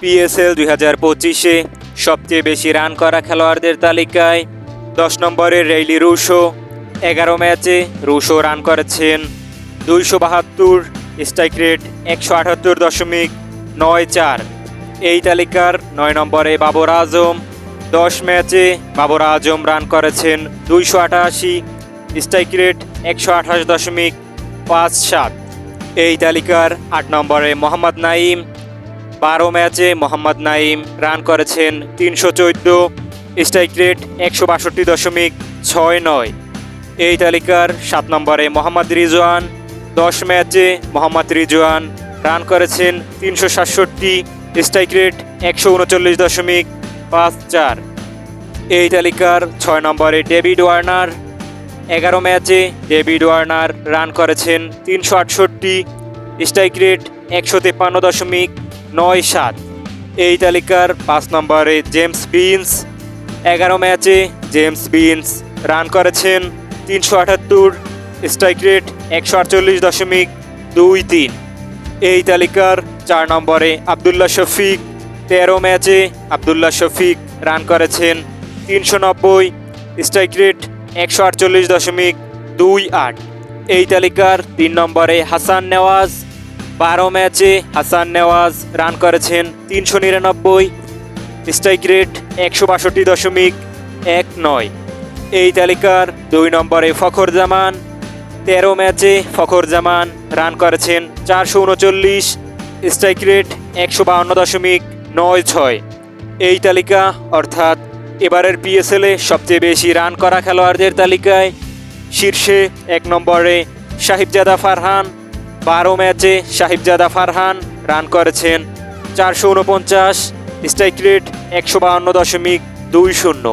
PSL দুই হাজার পঁচিশে সবচেয়ে বেশি রান করা খেলোয়াড়দের তালিকায় দশ নম্বরে রেইলি রুশো, এগারো ম্যাচে রুশো রান করেছেন। দুইশো বাহাত্তর স্ট্রাইক রেট একশো আটাত্তর দশমিক নয় চার। এই তালিকার নয় নম্বরে বাবর আজম, দশ ম্যাচে বাবর আজম রান করেছেন দুইশো আটাশি, স্ট্রাইক রেট একশো আঠাশ দশমিক পাঁচ সাত। এই তালিকার আট নম্বরে মোহাম্মদ নাইম বারো ম্যাচে মোহাম্মদ নাইম রান করেছেন তিনশো চোদ্দ। স্ট্রাইক রেট একশো বাষট্টি দশমিক ছয় নয়। এই তালিকার সাত নম্বরে মোহাম্মদ রিজওয়ান। দশ ম্যাচে মোহাম্মদ রিজওয়ান রান করেছেন তিনশো সাতষট্টি। স্ট্রাইক রেট একশো উনচল্লিশ দশমিক পাঁচ চার। এই তালিকার ছয় নম্বরে ডেভিড ওয়ার্নার। এগারো ম্যাচে ডেভিড ওয়ার্নার রান করেছেন তিনশো আটষট্টি। স্ট্রাইক রেট একশো তেপ্পান্ন দশমিক নয় সাত। এই তালিকার পাঁচ নম্বরে জেমস বিনস। এগারো ম্যাচে জেমস বিনস রান করেছেন তিনশো আটাত্তর, স্ট্রাইক রেট একশো আটচল্লিশ দশমিক দুই তিন। এই তালিকার চার নম্বরে আবদুল্লাহ শফিক। তেরো ম্যাচে আবদুল্লাহ শফিক রান করেছেন তিনশো নব্বই, স্ট্রাইক রেট একশো আটচল্লিশ দশমিক দুই আট। এই তালিকার তিন নম্বরে হাসান নেওয়াজ বারো ম্যাচে হাসান নেওয়াজ রান করেছেন তিনশো নিরানব্বই। স্ট্রাইক রেট একশো বাষট্টি দশমিক এক নয়। এই তালিকার দুই নম্বরে ফখর জামান। তেরো ম্যাচে ফখর জামান রান করেছেন চারশো উনচল্লিশ। স্ট্রাইক রেট একশো বাউন্ন দশমিক নয় ছয়। এই তালিকা, অর্থাৎ এবারের পিএসএলে সবচেয়ে বেশি রান করা খেলোয়াড়দের তালিকায় শীর্ষে এক নম্বরে সাহিবজাদা ফারহান বারো ম্যাচে সাহিবজাদা ফারহান রান করেছেন চারশো উনপঞ্চাশ, স্ট্রাইক রেট একশো বাহান্ন দশমিক দুই শূন্য।